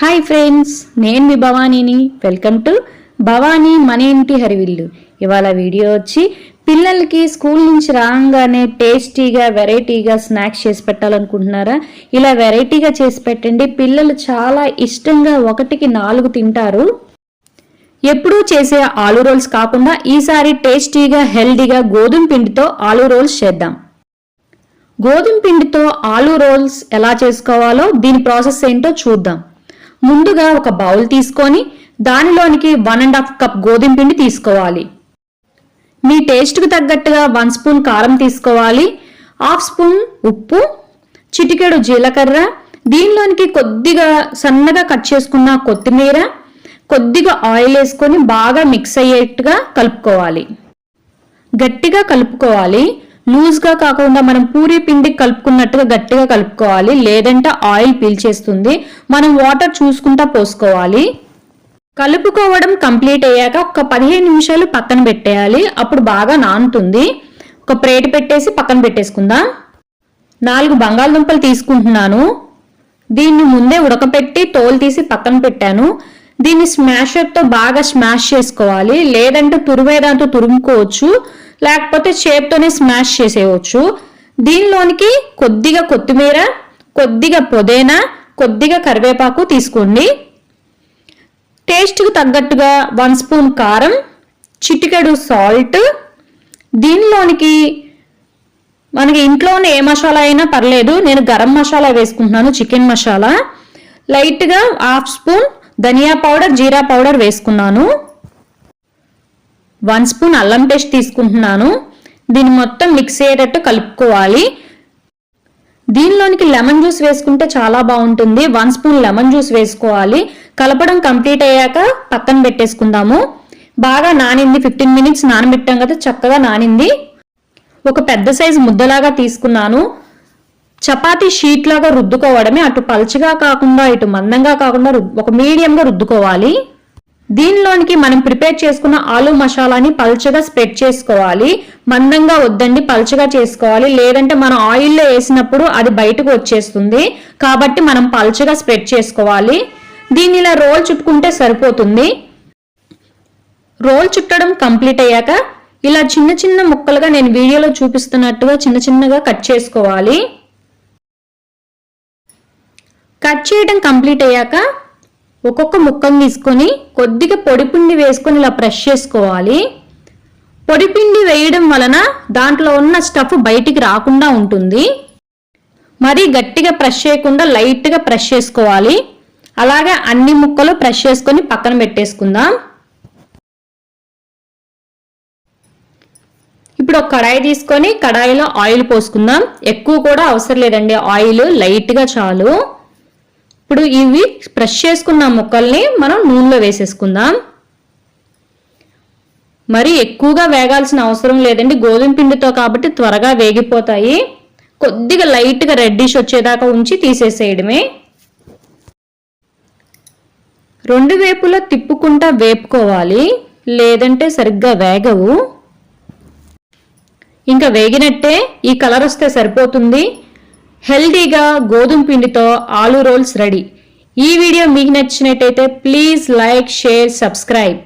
Hi friends నేను మీ భవానీని. వెల్కమ్ టు భవానీ మన ఇంటి హరివిల్లు. ఇవాళ వీడియో వచ్చి పిల్లలకి స్కూల్ నుంచి రాగానే టేస్టీగా వెరైటీగా స్నాక్స్ చేసి పెట్టాలనుకుంటున్నారా? ఇలా వెరైటీగా చేసి పెట్టండి. పిల్లలు చాలా ఇష్టంగా ఒకటికి నాలుగు తింటారు. ఎప్పుడూ చేసే ఆలు రోల్స్ కాకుండా ఈసారి టేస్టీగా హెల్దీగా గోధుమ పిండితో ఆలు రోల్స్ చేద్దాం. గోధుమ పిండితో ఆలు రోల్స్ ఎలా చేసుకోవాలో దీని ప్రాసెస్ ఏంటో చూద్దాం. ముందుగా ఒక బౌల్ తీసుకొని దానిలోనికి వన్ అండ్ హాఫ్ కప్ గోధుమ పిండి తీసుకోవాలి. మీ టేస్ట్కి తగ్గట్టుగా వన్ స్పూన్ కారం తీసుకోవాలి. హాఫ్ స్పూన్ ఉప్పు చిటికెడు జీలకర్ర దీనిలోనికి కొద్దిగా సన్నగా కట్ చేసుకున్న కొత్తిమీర కొద్దిగా ఆయిల్ వేసుకొని బాగా మిక్స్ అయ్యేట్టుగా కలుపుకోవాలి. గట్టిగా కలుపుకోవాలి. లూజ్గా కాకుండా మనం పూరి పిండి కలుపుకున్నట్టుగా గట్టిగా కలుపుకోవాలి. లేదంటే ఆయిల్ పీల్చేస్తుంది మనం వాటర్ చూసుకుంటా పోసుకోవాలి. కలుపుకోవడం కంప్లీట్ అయ్యాక ఒక పదిహేను నిమిషాలు పక్కన పెట్టేయాలి. అప్పుడు బాగా నానుతుంది. ఒక ప్లేట్ పెట్టేసి పక్కన పెట్టేసుకుందాం. నాలుగు బంగాళదుంపలు తీసుకుంటున్నాను. దీన్ని ముందే ఉడకపెట్టి తోలు తీసి పక్కన పెట్టాను. దీన్ని స్మాషర్తో బాగా స్మాష్ చేసుకోవాలి. లేదంటే తురివేదాంతో తురుముకోవచ్చు. లేకపోతే చేత్తోనే స్మాష్ చేసేయవచ్చు. దీనిలోనికి కొద్దిగా కొత్తిమీర కొద్దిగా పుదీనా కొద్దిగా కరివేపాకు తీసుకోండి. టేస్ట్కి తగ్గట్టుగా వన్ స్పూన్ కారం చిటికెడు సాల్ట్. దీనిలోనికి మనకి ఇంట్లోనే ఏ మసాలా అయినా పర్లేదు. నేను గరం మసాలా వేసుకుంటున్నాను చికెన్ మసాలా. లైట్గా హాఫ్ స్పూన్ ధనియా పౌడర్ జీరా పౌడర్ వేసుకున్నాను. వన్ స్పూన్ అల్లం పేస్ట్ తీసుకుంటున్నాను. దీన్ని మొత్తం మిక్స్ అయ్యేటట్టు కలుపుకోవాలి. దీనిలోనికి లెమన్ జ్యూస్ వేసుకుంటే చాలా బాగుంటుంది. వన్ స్పూన్ లెమన్ జ్యూస్ వేసుకోవాలి. కలపడం కంప్లీట్ అయ్యాక పక్కన పెట్టేసుకుందాము. బాగా నానింది. ఫిఫ్టీన్ మినిట్స్ నానబెట్టాం కదా చక్కగా నానింది. ఒక పెద్ద సైజు ముద్దలాగా తీసుకున్నాను. చపాతీ షీట్ లాగా రుద్దుకోవడమే. అటు పల్చగా కాకుండా ఇటు మందంగా కాకుండా ఒక మీడియంగా రుద్దుకోవాలి. దీనిలోనికి మనం ప్రిపేర్ చేసుకున్న ఆలు మసాలాని పల్చగా స్ప్రెడ్ చేసుకోవాలి. మందంగా వద్దండి పల్చగా చేసుకోవాలి. లేదంటే మనం ఆయిల్లో వేసినప్పుడు అది బయటకు వచ్చేస్తుంది. కాబట్టి మనం పల్చగా స్ప్రెడ్ చేసుకోవాలి. దీన్ని ఇలా రోల్ చుట్టుకుంటే సరిపోతుంది. రోల్ చుట్టడం కంప్లీట్ అయ్యాక ఇలా చిన్న చిన్న ముక్కలుగా నేను వీడియోలో చూపిస్తున్నట్టుగా చిన్న చిన్నగా కట్ చేసుకోవాలి. కట్ చేయడం కంప్లీట్ అయ్యాక ఒక్కొక్క ముక్కను తీసుకొని కొద్దిగా పొడిపిండి వేసుకొని ఇలా ప్రెష్ చేసుకోవాలి. పొడిపిండి వేయడం వలన దాంట్లో ఉన్న స్టఫ్ బయటికి రాకుండా ఉంటుంది. మరీ గట్టిగా ప్రెష్ చేయకుండా లైట్గా ప్రెష్ చేసుకోవాలి. అలాగే అన్ని ముక్కలు ప్రెష్ చేసుకొని పక్కన పెట్టేసుకుందాం. ఇప్పుడు ఒక కడాయి తీసుకొని కడాయిలో ఆయిల్ పోసుకుందాం. ఎక్కువ కూడా అవసరం లేదండి. ఆయిల్ లైట్గా చాలు. ఇప్పుడు ఇవి ప్రెష్ చేసుకున్న ముక్కల్ని మనం నూనెలో వేసేసుకుందాం. మరి ఎక్కువగా వేగాల్సిన అవసరం లేదండి. గోధుమ పిండితో కాబట్టి త్వరగా వేగిపోతాయి. కొద్దిగా లైట్గా రెడ్డిష్ వచ్చేదాకా ఉంచి తీసేసేయడమే. రెండు వేపులా తిప్పుకుంటా వేపుకోవాలి. లేదంటే సరిగ్గా వేగవు. ఇంకా వేగినట్టే ఈ కలర్ వస్తే సరిపోతుంది. హెల్దీగా గోధుమ పిండితో ఆలు రోల్స్ రెడీ. ఈ వీడియో మీకు నచ్చినట్టయితే ప్లీజ్ లైక్ షేర్ సబ్స్క్రైబ్.